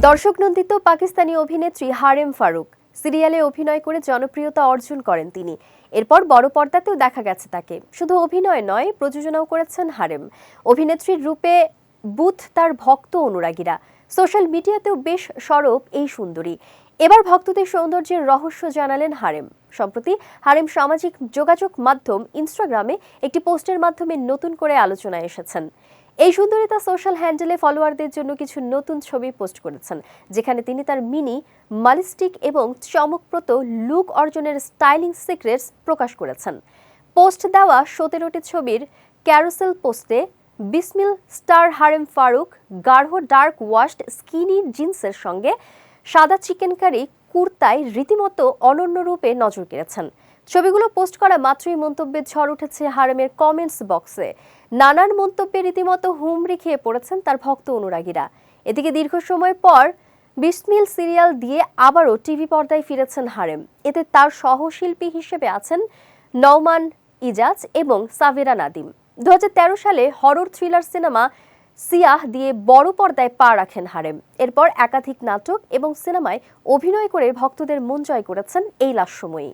দর্শক নন্দিত পাকিস্তানি অভিনেত্রী হারেম ফারুক সিরিয়ালে অভিনয় করে জনপ্রিয়তা অর্জন করেন তিনি। এরপর বড় পর্দাতেও দেখা গেছে তাকে। শুধু অভিনয় নয়, প্রযোজনাও করেছেন হারেম। অভিনেত্রীর রূপে বুথ তার ভক্ত অনুরাগীরা। সোশ্যাল মিডিয়াতেও বেশ সরব এই সুন্দরী। এবার ভক্তদের সৌন্দর্যের রহস্য জানালেন হারেম। সম্প্রতি হারেম সামাজিক যোগাযোগ মাধ্যম ইনস্টাগ্রামে একটি পোস্টের মাধ্যমে নতুন করে আলোচনায় এসেছেন। এই সুন্দরী তার সোশ্যাল হ্যান্ডেলে ফলোয়ারদের জন্য কিছু নতুন ছবি পোস্ট করেছেন, যেখানে তিনি তার মিনি, মালিস্টিক এবং চমকপ্রত লুক অর্জনের স্টাইলিং সিক্রেটস প্রকাশ করেছেন। পোস্ট দেওয়া সতেরোটি ছবির ক্যারোসেল পোস্টে বিসমিল স্টার হারেম ফারুক, গাঢ় ডার্ক ওয়াশড স্কিনি জিন্সের সঙ্গে সাদা চিকেন কারি কুর্তায় রীতিমতো অনন্য রূপে নজর কেড়েছেন। ছবিগুলো পোস্ট করা মাত্রই মন্তব্যের ঝড় উঠেছে হারেমের কমেন্টস বক্সে নানান মন্তব্যে রীতিমতো হুমড়ি খেয়ে পড়েছেন তার ভক্ত অনুরাগীরা। এদিকে দীর্ঘ সময় পর বিসমিল সিরিয়াল দিয়ে আবারও টিভি পর্দায় ফিরেছেন হারেম। এতে তার সহশিল্পী হিসেবে আছেন নওমান ইজাজ এবং সাভেরা নাদিম। দু হাজার তেরো সালে হরর থ্রিলার সিনেমা সিয়াহ দিয়ে বড় পর্দায় পা রাখেন হারেম। এরপর একাধিক নাটক এবং সিনেমায় অভিনয় করে ভক্তদের মন জয় করেছেন এই লাস্যময়ী